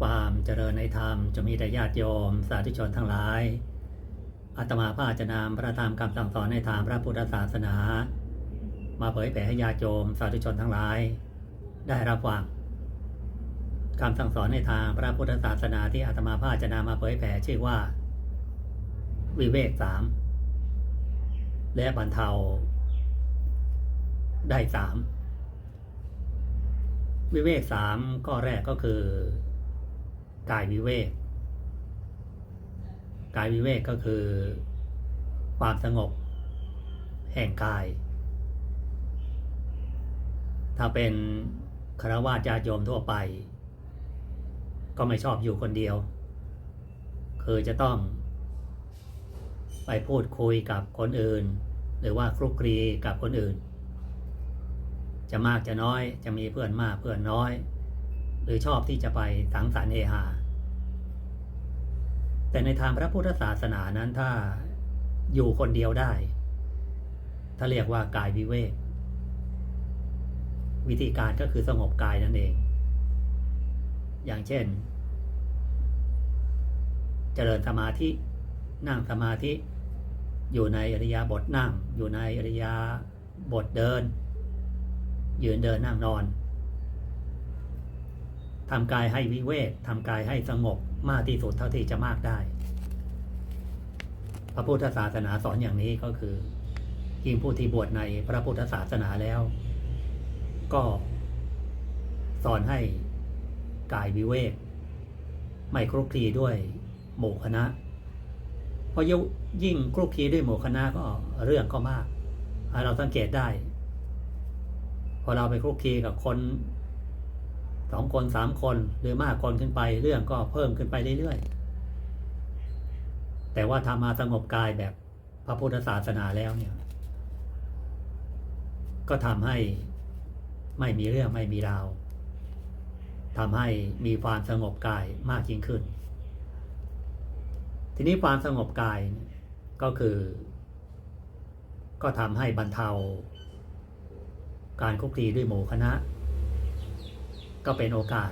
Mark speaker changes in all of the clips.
Speaker 1: ความเจริญในธรรมจะมีแต่ญาติโยม สาธุชนทั้งหลายอาตมาภาจะนำพระธรรมคำสั่งสอนในทางพระพุทธศาสนา มาเผยแผ่ให้ญาติโยม สาธุชนทั้งหลาย ได้รับฟังคำสั่งสอนในทางพระพุทธศาสนาที่อาตมาภาจะนำมาเผยแผ่ชื่อว่า วิเวกสามและบรรเทา ได้สามวิเวกสามข้อแรกก็คือ กายวิเวก กายวิเวกก็คือ ความสงบ แห่งกาย ถ้าเป็นคารวะญาติโยมทั่วไป ก็ไม่ชอบอยู่คนเดียว คือจะต้อง ไปพูดคุยกับคนอื่น หรือว่าคลุกคลีกับคนอื่น จะมากจะน้อยจะมีเพื่อนมากเพื่อนน้อย หรือชอบที่จะไปสังสรรค์เฮฮาแต่ในทางพระพุทธศาสนานั้นถ้าอยู่คนเดียวได้ ถ้าเรียกว่ากายวิเวก วิธีการก็คือสงบกายนั่นเอง อย่างเช่น เจริญสมาธินั่งสมาธิ อยู่ในอริยาบทนั่ง อยู่ในอริยาบทเดิน ยืนเดินนั่งนอน ทำกายให้วิเวกทำกายให้สงบมากที่สุดเท่าที่จะมากได้ พระพุทธศาสนาสอนอย่างนี้ก็คือยิ่งผู้ที่บวชในพระพุทธศาสนาแล้ว ก็สอนให้กายวิเวก ไม่คลุกคลีด้วยหมู่คณะเพราะยิ่งคลุกคลีด้วยหมู่คณะก็เรื่องก็มาก เราสังเกตได้ พอเราไปคลุกคลีกับคน สองคนสามคนหรือมากคนขึ้นไป เรื่องก็เพิ่มขึ้นไปเรื่อยๆแต่ว่าทำมาสงบกายแบบพระพุทธศาสนาแล้วเนี่ย ก็ทำให้ไม่มีเรื่องไม่มีราวทำให้มีความสงบกายมากยิ่งขึ้น ทีนี้ความสงบกายก็คือ ก็ทำให้บรรเทา การคุกคีด้วยหมู่คณะ ก็เป็นโอกาส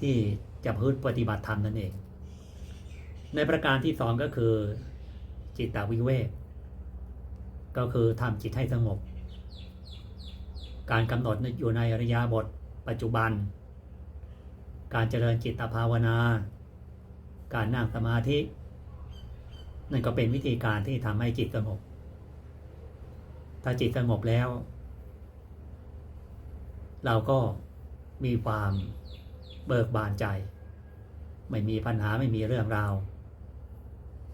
Speaker 1: ที่จะพึ่ปฏิบัติธรรมนั่นเอง ในประการที่สองก็คือจิตตวิเวก ก็คือทำจิตให้สงบ การกำหนดอยู่ในอริยาบทปัจจุบัน การเจริญจิตภาวนา การนั่งสมาธิ นั่นก็เป็นวิธีการที่ทำให้จิตสงบ ถ้าจิตสงบแล้ว เราก็ มีความเบิกบานใจ ไม่มีปัญหาไม่มีเรื่องราว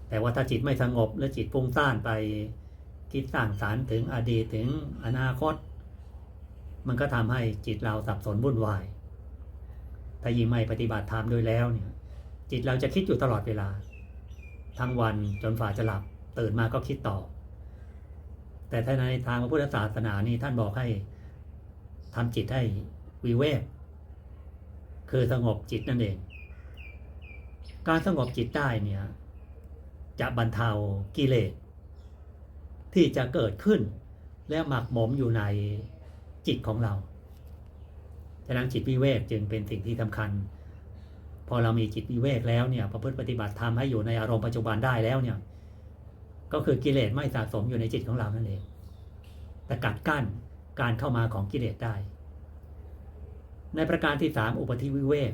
Speaker 1: แต่ว่าถ้าจิตไม่สงบและจิตฟุ้งซ่านไปคิดสร้างสารถึงอดีตถึงอนาคต มันก็ทำให้จิตเราสับสนวุ่นวายถ้ายิ่งไม่ปฏิบัติธรรมด้วยแล้วเนี่ยจิตเราจะคิดอยู่ตลอดเวลา ทั้งวันจนฝ่าจะหลับตื่นมาก็คิดต่อ แต่ถ้าในทางพระพุทธศาสนานี่ท่านบอกให้ทำจิตให้วิเวก คือสงบจิตนั่นเอง การสงบจิตได้เนี่ย จะบรรเทากิเลส ที่จะเกิดขึ้น และหมักหมมอยู่ในจิตของเราฉะนั้นจิตวิเวกจึงเป็นสิ่งที่สำคัญ พอเรามีจิตวิเวกแล้วเนี่ยประพฤติปฏิบัติธรรมให้อยู่ในอารมณ์ปัจจุบันได้แล้วเนี่ย ก็คือกิเลสไม่สะสมอยู่ในจิตของเรานั่นเองแต่กัดกั้นการเข้ามาของกิเลสได้ ในประการที่สามอุปธิวิเวก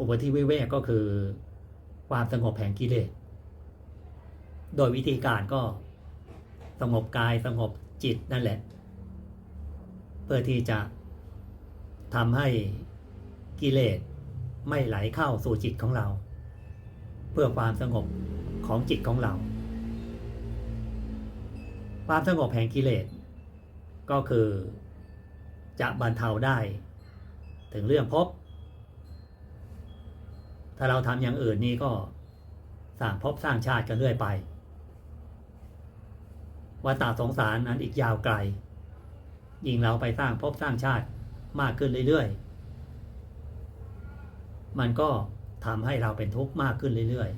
Speaker 1: อุปธิวิเวกก็คือความสงบแห่งกิเลส โดยวิธีการก็สงบกายสงบจิตนั่นแหละ เพื่อที่จะทำให้กิเลสไม่ไหลเข้าสู่จิตของเรา เพื่อความสงบของจิตของเรา ความสงบแห่งกิเลส ก็คือ จะบรรเทาได้ ถึงเรื่องพบ ถ้าเราทำอย่างอื่นนี่ก็สร้างภพสร้างชาติกันเรื่อยไปวัฏฏะสงสารนั้นอีกยาวไกล ยิ่งเราไปสร้างภพสร้างชาติมากขึ้นเรื่อยๆ มันก็ทำให้เราเป็นทุกข์มากขึ้นเรื่อย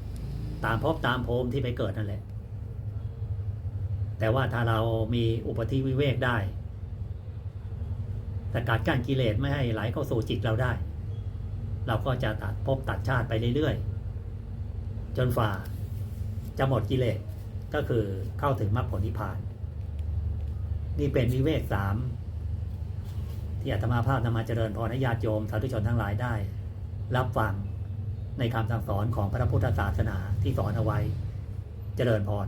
Speaker 1: ๆ ตามภพตามภูมิที่ไปเกิดนั่นแหละ แต่ว่าถ้าเรามีอุปธิวิเวกได้ สกัดกั้นกิเลสไม่ให้ไหลเข้าสู่จิตเราได้ เราก็จะตัดภพตัดชาติไปเรื่อยๆ จนฝ่าจะหมดกิเลสก็คือเข้าถึงมรรคผลนิพพาน นี่เป็นวิเวกสามที่อาตมาภาพนำมาเจริญพรญาติโยมสาธุชนทั้งหลายได้ รับฟังในคำสั่งสอนของพระพุทธศาสนาที่สอนเอาไว้ เจริญพร